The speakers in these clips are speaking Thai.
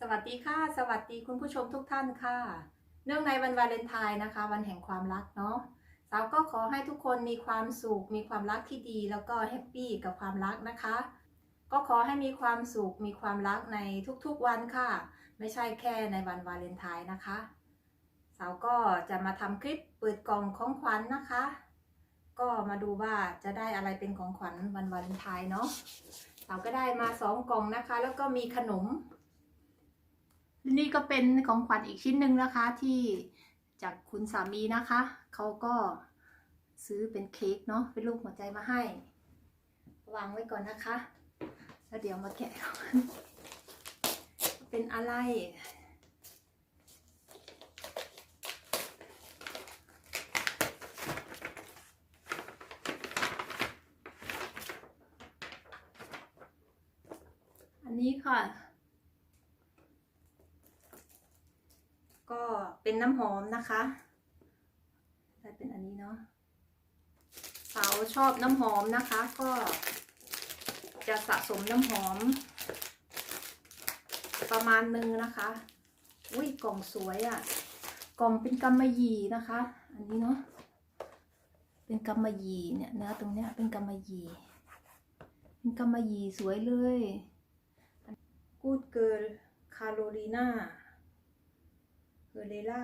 สวัสดีค่ะ สวัสดีคุณผู้ชมทุกท่านค่ะ เนื่องในวันวาเลนไทน์นะคะ วันแห่งความรักเนาะสาวก็ขอให้ทุกคนมีความสุข มีความรักที่ดี แล้วก็แฮปปี้กับความรักนะคะ ก็ขอให้มีความสุข มีความรักในทุกๆวันค่ะ ไม่ใช่แค่ในวันวาเลนไทน์นะคะ สาวก็จะมาทำคลิปเปิดกล่องของขวัญนะคะ ก็มาดูว่าจะได้อะไรเป็นของขวัญวันวาเลนไทน์เนาะ สาวก็ได้มาสองกล่องนะคะ แล้วก็มีขนม นี่ก็เป็นของขวัญอีกชิ้นหนึ่งนะคะที่จากคุณสามีนะคะ เขาก็ซื้อเป็นเค้กเนาะเป็นรูปหัวใจมาให้ วางไว้ก่อนนะคะ แล้วเดี๋ยวมาแกะกันเป็นอะไร อันนี้ค่ะ ก็ เป็นน้ำหอมนะคะได้เป็นอันนี้เนาะสาวชอบน้ำหอมนะคะ ก็จะสะสมน้ำหอม ประมาณนึงนะคะ อุ้ยกล่องสวยอะ่ะ กล่องเป็นกำมะหยี่นะคะ อันนี้เนาะเป็นกำมะหยี่เนี่ยนื้อตรงเนี้ยเป็นกำมะหยี่เป็นกำมะหยี่สวยเลย Good Girl Carolina เฮเลล่า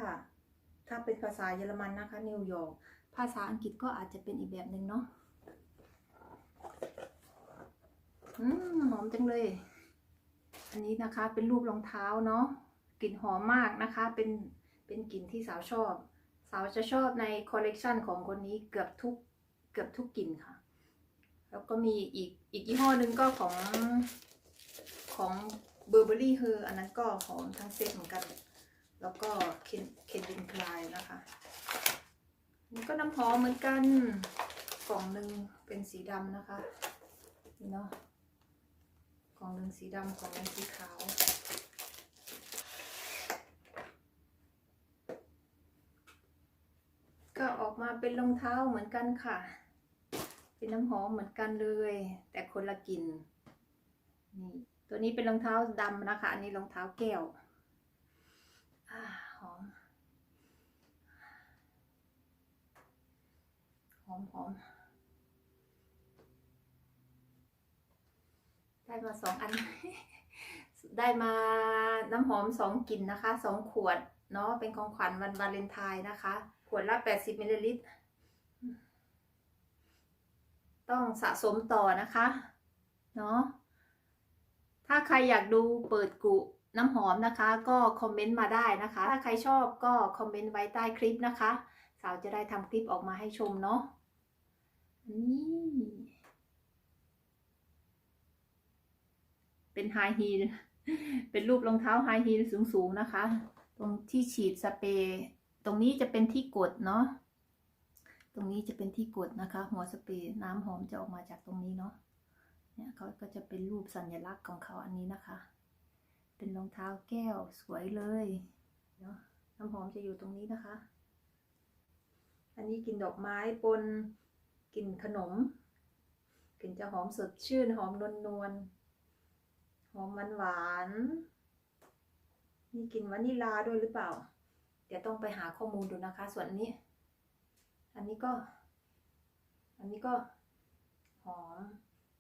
ถ้าเป็นภาษาเยอรมันนะคะ นิวยอร์กภาษาอังกฤษก็อาจจะเป็นอีกแบบหนึ่งเนาะอืมหอมจังเลย อันนี้นะคะเป็นรูปรองเท้าเนาะกลิ่นหอมมากนะคะ เป็นเป็นกลิ่นที่สาวชอบ สาวจะชอบในคอลเลกชันของคนนี้เกือบทุกเกือบทุกกลิ่นค่ะ แล้วก็มีอีกอีกยี่ห้อหนึ่งก็ของของเบอร์เบอรี่เฮออันนั้นก็หอมทั้งเซตเหมือนกัน แล้วก็เคนเคนดินคลายนะคะนี่ก็น้ำหอมเหมือนกัน กล่องหนึ่งเป็นสีดำนะคะนี่เนาะกล่องหนึ่งสีดำกล่องหนึ่งสีขาวก็ออกมาเป็นรองเท้าเหมือนกันค่ะ เป็นน้ำหอมเหมือนกันเลย แต่คนละกลิ่นนี่ตัวนี้เป็นรองเท้าดำนะคะ อันนี้รองเท้าแก้วอ่าหอม ห อมหอมได้มาสองอัน ได้มาน้ำหอมสองกลิ่นนะคะสองขวดเนาะเป็นของขวัญวันวาเลนไทน์นะคะ ขวดละแปดสิบมิลลิลิตร ต้องสะสมต่อนะคะ เนาะถ้าใครอยากดูเปิดกุน้ำหอมนะคะ ก็คอมเมนต์มาได้นะคะ ถ้าใครชอบก็คอมเมนต์ไว้ใต้คลิปนะคะ สาวจะได้ทำคลิปออกมาให้ชมเนาะ นี่ เป็นไฮฮีลเป็นรูปรองเท้าไฮฮีลสูงๆนะคะ ตรงที่ฉีดสเปรย์ตรงนี้จะเป็นที่กดเนาะตรงนี้จะเป็นที่กดนะคะ หัวสเปรย์น้ำหอมจะออกมาจากตรงนี้เนาะเนี่ยเขาก็จะเป็นรูปสัญลักษณ์ของเขาอันนี้นะคะ เป็นรองเท้าแก้วสวยเลยเนาะน้ำหอมจะอยู่ตรงนี้นะคะ อันนี้กลิ่นดอกไม้ปน กลิ่นขนมกลิ่นจะหอมสดชื่น หอมนวลนวลหอมหวานหวานๆมีกลิ่นวานิลาด้วยหรือเปล่า เดี๋ยวต้องไปหาข้อมูลดูนะคะ ส่วนนนี้ อันนี้ก็ อันนี้ก็หอม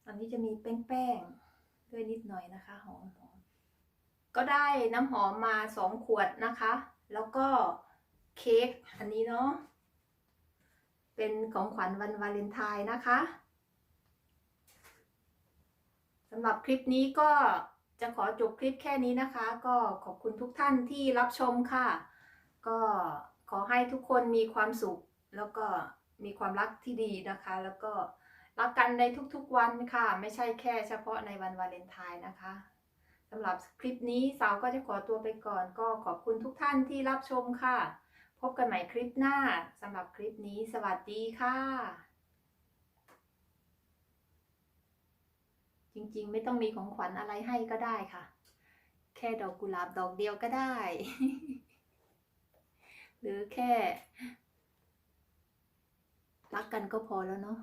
อันนี้จะมีแป้งๆด้วยนิดหน่อยนะคะหอมหอมก็ได้น้ำหอมมาสองขวดนะคะ แล้วก็เค้กอันนี้เนาะ เป็นของขวัญวันวาเลนไทน์นะคะสำหรับคลิปนี้ก็จะขอจบคลิปแค่นี้นะคะ ก็ขอบคุณทุกท่านที่รับชมค่ะ ก็ขอให้ทุกคนมีความสุข แล้วก็มีความรักที่ดีนะคะ แล้วก็รักกันในทุกๆวันค่ะ ไม่ใช่แค่เฉพาะในวันวาเลนไทน์นะคะสำหรับคลิปนี้สาวก็จะขอตัวไปก่อน ก็ขอบคุณทุกท่านที่รับชมค่ะ พบกันใหม่คลิปหน้าสำหรับคลิปนี้ สวัสดีค่ะ จริงๆ ไม่ต้องมีของขวัญอะไรให้ก็ได้ค่ะ แค่ดอกกุหลาบดอกเดียวก็ได้ หรือแค่ รักกันก็พอแล้วเนาะ